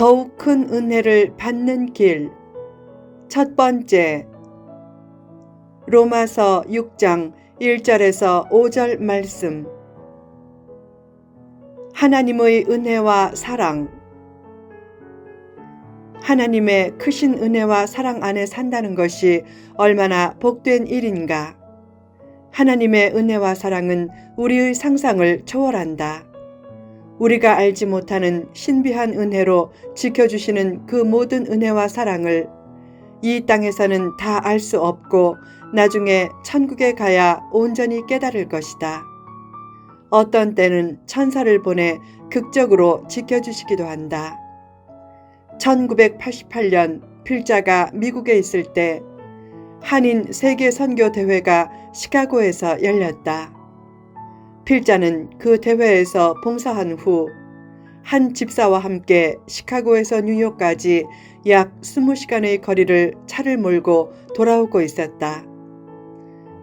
더욱 큰 은혜를 받는 길. 첫 번째. 로마서 6장 1절에서 5절 말씀. 하나님의 은혜와 사랑. 하나님의 크신 은혜와 사랑 안에 산다는 것이 얼마나 복된 일인가. 하나님의 은혜와 사랑은 우리의 상상을 초월한다. 우리가 알지 못하는 신비한 은혜로 지켜주시는 그 모든 은혜와 사랑을 이 땅에서는 다 알 수 없고 나중에 천국에 가야 온전히 깨달을 것이다. 어떤 때는 천사를 보내 극적으로 지켜주시기도 한다. 1988년 필자가 미국에 있을 때 한인 세계 선교 대회가 시카고에서 열렸다. 필자는 그 대회에서 봉사한 후 한 집사와 함께 시카고에서 뉴욕까지 약 20시간의 거리를 차를 몰고 돌아오고 있었다.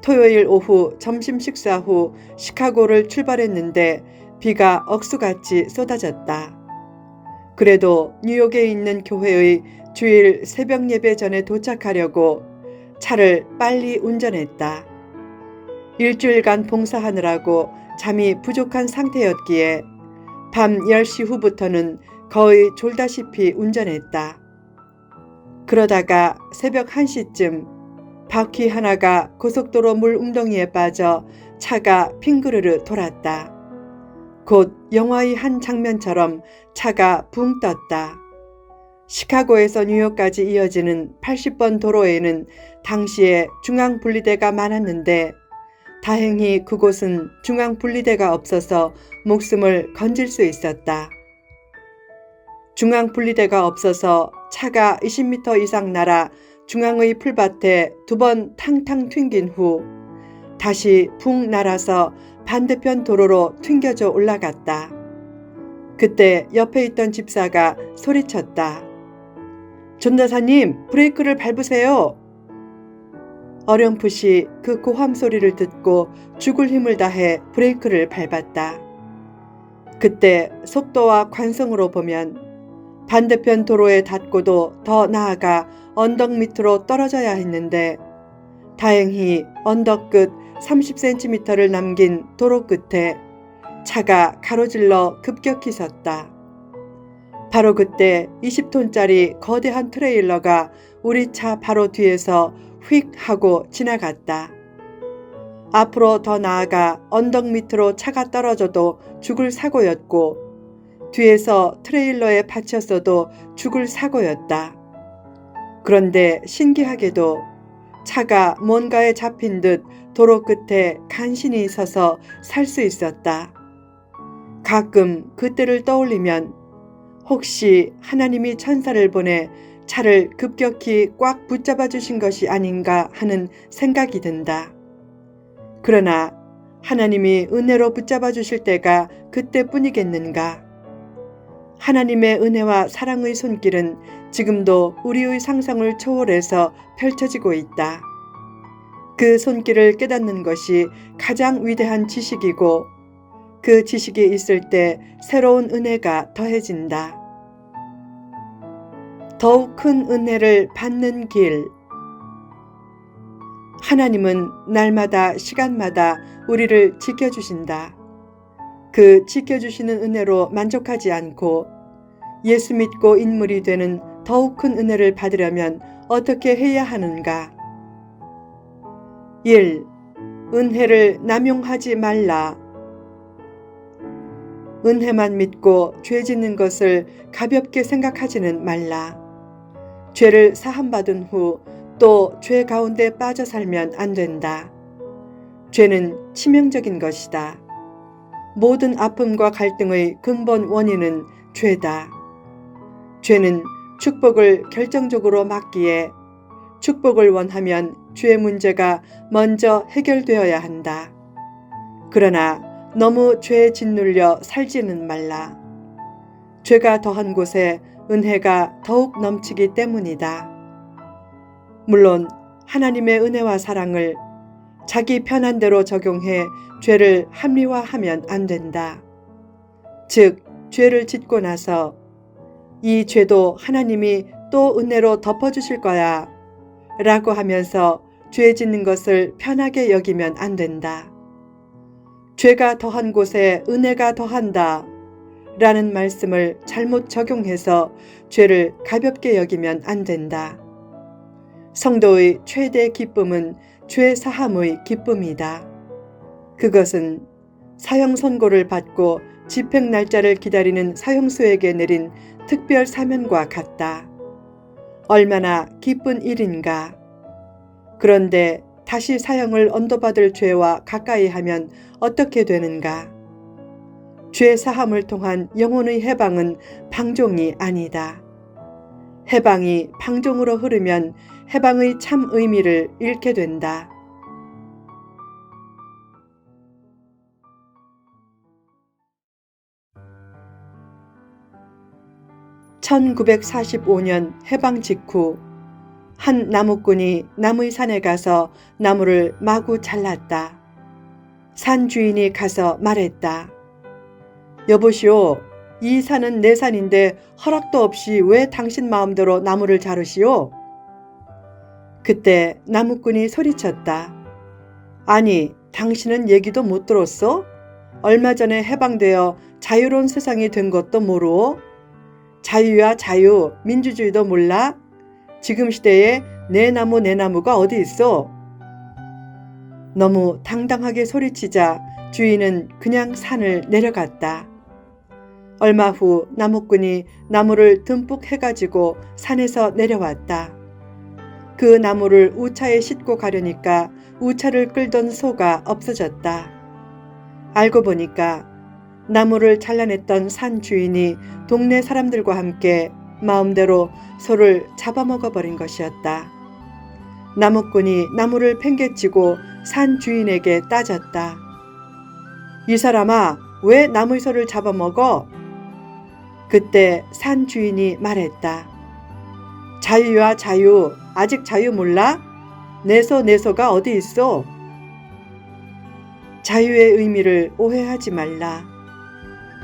토요일 오후 점심 식사 후 시카고를 출발했는데 비가 억수같이 쏟아졌다. 그래도 뉴욕에 있는 교회의 주일 새벽 예배 전에 도착하려고 차를 빨리 운전했다. 일주일간 봉사하느라고 잠이 부족한 상태였기에 밤 10시 후부터는 거의 졸다시피 운전했다. 그러다가 새벽 1시쯤 바퀴 하나가 고속도로 물 웅덩이에 빠져 차가 핑그르르 돌았다. 곧 영화의 한 장면처럼 차가 붕 떴다. 시카고에서 뉴욕까지 이어지는 80번 도로에는 당시에 중앙 분리대가 많았는데 다행히 그곳은 중앙 분리대가 없어서 목숨을 건질 수 있었다. 중앙 분리대가 없어서 차가 20m 이상 날아 중앙의 풀밭에 두 번 탕탕 튕긴 후 다시 붕 날아서 반대편 도로로 튕겨져 올라갔다. 그때 옆에 있던 집사가 소리쳤다. 전도사님, 브레이크를 밟으세요. 어렴풋이 그 고함 소리를 듣고 죽을 힘을 다해 브레이크를 밟았다. 그때 속도와 관성으로 보면 반대편 도로에 닿고도 더 나아가 언덕 밑으로 떨어져야 했는데 다행히 언덕 끝 30cm를 남긴 도로 끝에 차가 가로질러 급격히 섰다. 바로 그때 20톤짜리 거대한 트레일러가 우리 차 바로 뒤에서 휙 하고 지나갔다. 앞으로 더 나아가 언덕 밑으로 차가 떨어져도 죽을 사고였고 뒤에서 트레일러에 받쳤어도 죽을 사고였다. 그런데 신기하게도 차가 뭔가에 잡힌 듯 도로 끝에 간신히 서서 살 수 있었다. 가끔 그때를 떠올리면 혹시 하나님이 천사를 보내 차를 급격히 꽉 붙잡아 주신 것이 아닌가 하는 생각이 든다. 그러나 하나님이 은혜로 붙잡아 주실 때가 그때뿐이겠는가? 하나님의 은혜와 사랑의 손길은 지금도 우리의 상상을 초월해서 펼쳐지고 있다. 그 손길을 깨닫는 것이 가장 위대한 지식이고 그 지식이 있을 때 새로운 은혜가 더해진다. 더욱 큰 은혜를 받는 길. 하나님은 날마다 시간마다 우리를 지켜주신다. 그 지켜주시는 은혜로 만족하지 않고 예수 믿고 인물이 되는 더욱 큰 은혜를 받으려면 어떻게 해야 하는가? 1. 은혜를 남용하지 말라. 은혜만 믿고 죄 짓는 것을 가볍게 생각하지는 말라. 죄를 사함받은 후 또 죄 가운데 빠져 살면 안 된다. 죄는 치명적인 것이다. 모든 아픔과 갈등의 근본 원인은 죄다. 죄는 축복을 결정적으로 막기에 축복을 원하면 죄 문제가 먼저 해결되어야 한다. 그러나 너무 죄에 짓눌려 살지는 말라. 죄가 더한 곳에 은혜가 더욱 넘치기 때문이다. 물론 하나님의 은혜와 사랑을 자기 편한 대로 적용해 죄를 합리화하면 안 된다. 즉, 죄를 짓고 나서 이 죄도 하나님이 또 은혜로 덮어주실 거야. 라고 하면서 죄 짓는 것을 편하게 여기면 안 된다. 죄가 더한 곳에 은혜가 더한다. 라는 말씀을 잘못 적용해서 죄를 가볍게 여기면 안 된다. 성도의 최대 기쁨은 죄 사함의 기쁨이다. 그것은 사형 선고를 받고 집행 날짜를 기다리는 사형수에게 내린 특별 사면과 같다. 얼마나 기쁜 일인가. 그런데 다시 사형을 언도받을 죄와 가까이 하면 어떻게 되는가? 죄 사함을 통한 영혼의 해방은 방종이 아니다. 해방이 방종으로 흐르면 해방의 참 의미를 잃게 된다. (1945년) 해방 직후 한 나무꾼이 나무의 산에 가서 나무를 마구 잘랐다. 산 주인이 가서 말했다. 여보시오, 이 산은 내 산인데 허락도 없이 왜 당신 마음대로 나무를 자르시오? 그때 나무꾼이 소리쳤다. 아니, 당신은 얘기도 못 들었어? 얼마 전에 해방되어 자유로운 세상이 된 것도 모르오? 자유야 자유, 민주주의도 몰라? 지금 시대에 내 나무 내 나무가 어디 있어? 너무 당당하게 소리치자 주인은 그냥 산을 내려갔다. 얼마 후 나무꾼이 나무를 듬뿍 해가지고 산에서 내려왔다. 그 나무를 우차에 싣고 가려니까 우차를 끌던 소가 없어졌다. 알고 보니까 나무를 잘라냈던 산 주인이 동네 사람들과 함께 마음대로 소를 잡아먹어 버린 것이었다. 나무꾼이 나무를 팽개치고 산 주인에게 따졌다. 이 사람아, 왜 나무의 소를 잡아먹어? 그때 산 주인이 말했다. 자유야 자유, 아직 자유 몰라? 내소 내소가 어디 있어? 자유의 의미를 오해하지 말라.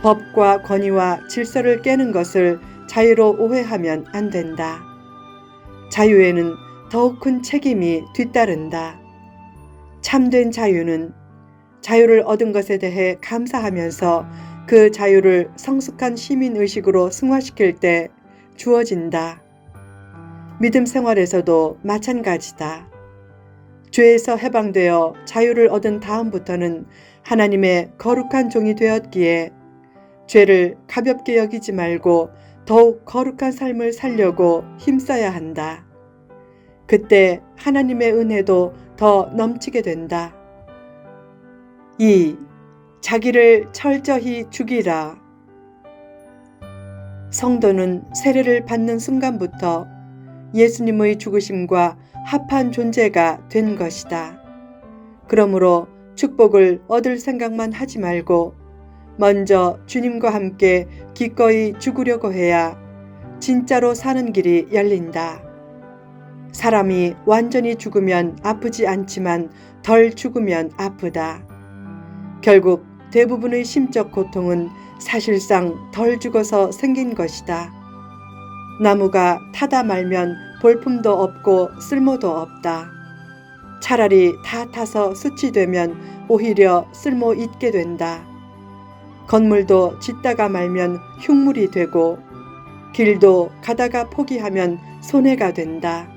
법과 권위와 질서를 깨는 것을 자유로 오해하면 안 된다. 자유에는 더욱 큰 책임이 뒤따른다. 참된 자유는 자유를 얻은 것에 대해 감사하면서 그 자유를 성숙한 시민 의식으로 승화시킬 때 주어진다. 믿음 생활에서도 마찬가지다. 죄에서 해방되어 자유를 얻은 다음부터는 하나님의 거룩한 종이 되었기에 죄를 가볍게 여기지 말고 더욱 거룩한 삶을 살려고 힘써야 한다. 그때 하나님의 은혜도 더 넘치게 된다. 2. 자기를 철저히 죽이라. 성도는 세례를 받는 순간부터 예수님의 죽으심과 합한 존재가 된 것이다. 그러므로 축복을 얻을 생각만 하지 말고 먼저 주님과 함께 기꺼이 죽으려고 해야 진짜로 사는 길이 열린다. 사람이 완전히 죽으면 아프지 않지만 덜 죽으면 아프다. 결국 대부분의 심적 고통은 사실상 덜 죽어서 생긴 것이다. 나무가 타다 말면 볼품도 없고 쓸모도 없다. 차라리 다 타서 숯이 되면 오히려 쓸모 있게 된다. 건물도 짓다가 말면 흉물이 되고 길도 가다가 포기하면 손해가 된다.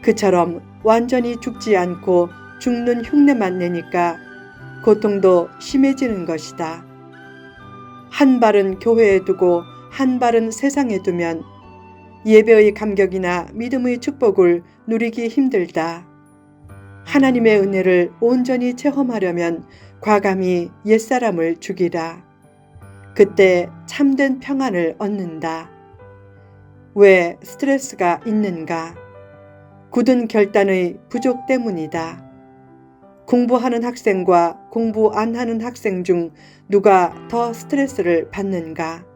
그처럼 완전히 죽지 않고 죽는 흉내만 내니까 고통도 심해지는 것이다. 한 발은 교회에 두고 한 발은 세상에 두면 예배의 감격이나 믿음의 축복을 누리기 힘들다. 하나님의 은혜를 온전히 체험하려면 과감히 옛사람을 죽이라. 그때 참된 평안을 얻는다. 왜 스트레스가 있는가? 굳은 결단의 부족 때문이다. 공부하는 학생과 공부 안 하는 학생 중 누가 더 스트레스를 받는가?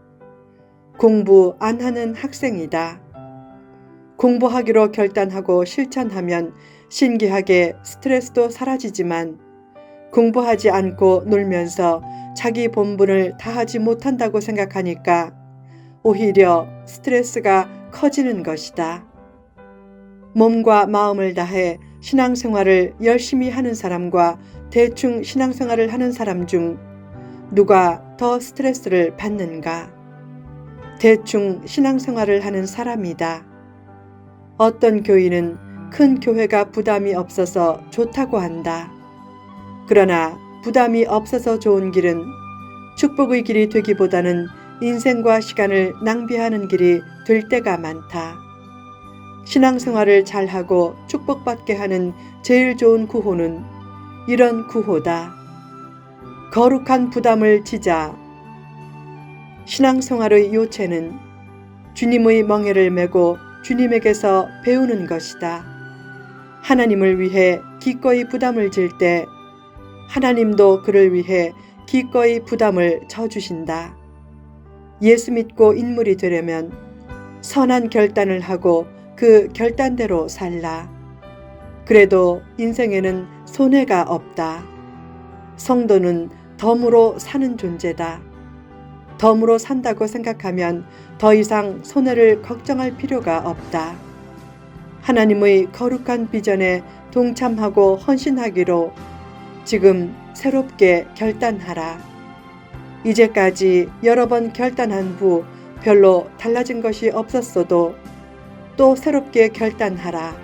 공부 안 하는 학생이다. 공부하기로 결단하고 실천하면 신기하게 스트레스도 사라지지만 공부하지 않고 놀면서 자기 본분을 다하지 못한다고 생각하니까 오히려 스트레스가 커지는 것이다. 몸과 마음을 다해 신앙생활을 열심히 하는 사람과 대충 신앙생활을 하는 사람 중 누가 더 스트레스를 받는가? 대충 신앙생활을 하는 사람이다. 어떤 교인은 큰 교회가 부담이 없어서 좋다고 한다. 그러나 부담이 없어서 좋은 길은 축복의 길이 되기보다는 인생과 시간을 낭비하는 길이 될 때가 많다. 신앙생활을 잘하고 축복받게 하는 제일 좋은 구호는 이런 구호다. 거룩한 부담을 지자. 신앙생활의 요체는 주님의 멍에를 메고 주님에게서 배우는 것이다. 하나님을 위해 기꺼이 부담을 질 때 하나님도 그를 위해 기꺼이 부담을 져주신다. 예수 믿고 인물이 되려면 선한 결단을 하고 그 결단대로 살라. 그래도 인생에는 손해가 없다. 성도는 덤으로 사는 존재다. 덤으로 산다고 생각하면 더 이상 손해를 걱정할 필요가 없다. 하나님의 거룩한 비전에 동참하고 헌신하기로 지금 새롭게 결단하라. 이제까지 여러 번 결단한 후 별로 달라진 것이 없었어도 또 새롭게 결단하라.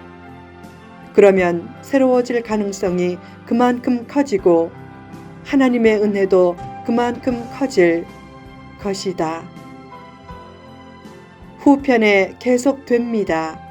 그러면 새로워질 가능성이 그만큼 커지고 하나님의 은혜도 그만큼 커질 것이다. 후편에 계속됩니다.